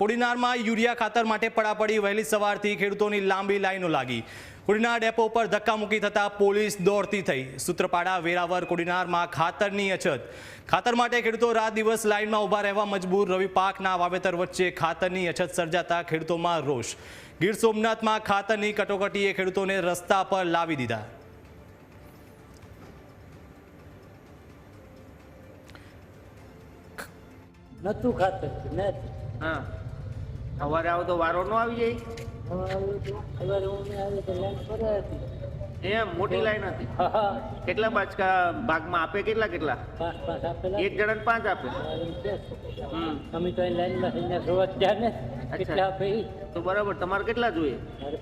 કોડીનારમાં urea ખાતર માટે પડાપડી વહેલી સવારથી ખેડૂતોની લાંબી લાઈનો લાગી. કોડીનાર ડેપો પર ધક્કામુક્કી થતાં પોલીસ દોડતી થઈ. સૂત્રપાડા વેરાવર કોડીનારમાં ખાતરની અછત. ખાતર માટે ખેડૂતો રાત દિવસ લાઈનમાં ઊભા રહેવા મજબૂર. રવિ પાકના વાવેતર વચ્ચે ખાતરની અછત સર્જાતા ખેડૂતોમાં રોષ. ગીર સોમનાથમાં ખાતરની કટોકટીએ ખેડૂતોને રસ્તા પર લાવી દીધા. નતું ખાતર નથી હા. સવારે આવો તો વારો નો આવી જાય. એમ, મોટી લાઈન હતી. કેટલા બાચકા ભાગમાં આપે, કેટલા કેટલા? એક જણાને પાંચ આપે. અમે તો લાઈનમાં શરૂઆત ત્યાં ને કેટલા આપે તો બરાબર, તમારે કેટલા જોઈએ?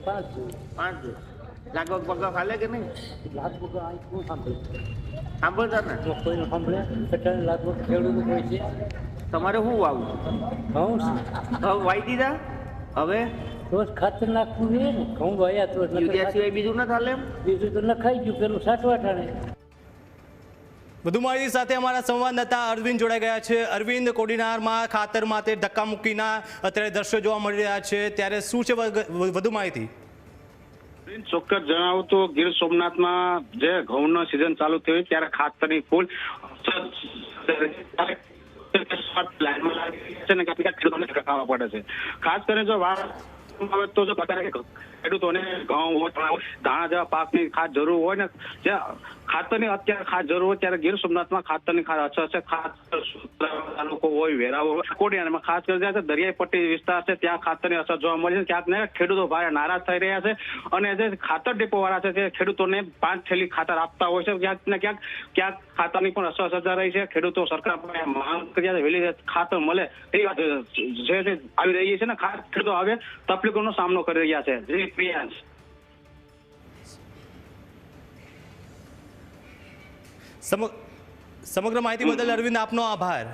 પાંચ જોઈએ. પાંચ જોઈએ લાગવગ પગા ખાલે કે નહીં? લાખ વગર અહીં શું સાંભળે સાંભળતા ને? કોઈ સાંભળે. એટલે ખેડૂત હોય છે. તમારે શું વાવું ઘઉં હવે વાઈ દીધા? હવે? રોજ ખાતર નાખવું જોઈએ ને. ઘઉં વાયા તો યુરિયા સિવાય બીજું ના થાલે બીજું તો નખાઈ ગયું પેલું સાઠવા ટાણે વધુ માહિતી સાથે અમારા સંવાદદાતા અરવિંદ જોડાઈ ગયા છે. અરવિંદ કોડીનારમાં ખાતર માટે ધક્કા મૂકીના અત્યારે દ્રશ્યો જોવા મળી રહ્યા છે. ત્યારે શું છે વધુ માહિતી? ચોક્કસ જણાવું તો ગીર સોમનાથમાં જે ઘઉંનો સિઝન ચાલુ થયું ત્યારે ખાતરની ફૂલ લાઈનમાં લાગી છે. ને કેટલાક ખેડૂતોને ધક્કાવા પડે છે ખાસ કરીને જો વાત તો જો ખેડૂતોને ઘઉં ધાણા જેવા પાકની ખાસ જરૂર હોય ને, જે ખાતરની અત્યારે ખાસ જરૂર હોય ત્યારે ગીર સોમનાથમાં ખાતરની ખાસ અછત છે. ખાસ તાલુકો હોય વેરાવો હોય કોડિયાનામાં ખાસ કરીને દરિયાઈ પટ્ટી વિસ્તાર છે, ત્યાં ખાતરની અસર જોવા મળી છે. ક્યાંક ને ખેડૂતો ભારે નારાજ થઈ રહ્યા છે અને જે ખાતર ડેપો વાળા છે, તે ખેડૂતોને પાંચ થેલી ખાતર આપતા હોય છે. ક્યાંક ને ક્યાંક ક્યાંક ખાતરની પણ અસર સજા રહી છે. ખેડૂતો સરકાર પાસે માંગ કરી વહેલી ખાતર મળે એ વાત જે જે આવી રહી છે ને, ખાસ ખેડૂતો હવે તકલીફોનો સામનો કરી રહ્યા છે. જી સમગ્ર માહિતી બદલ અરવિંદ આપનો આભાર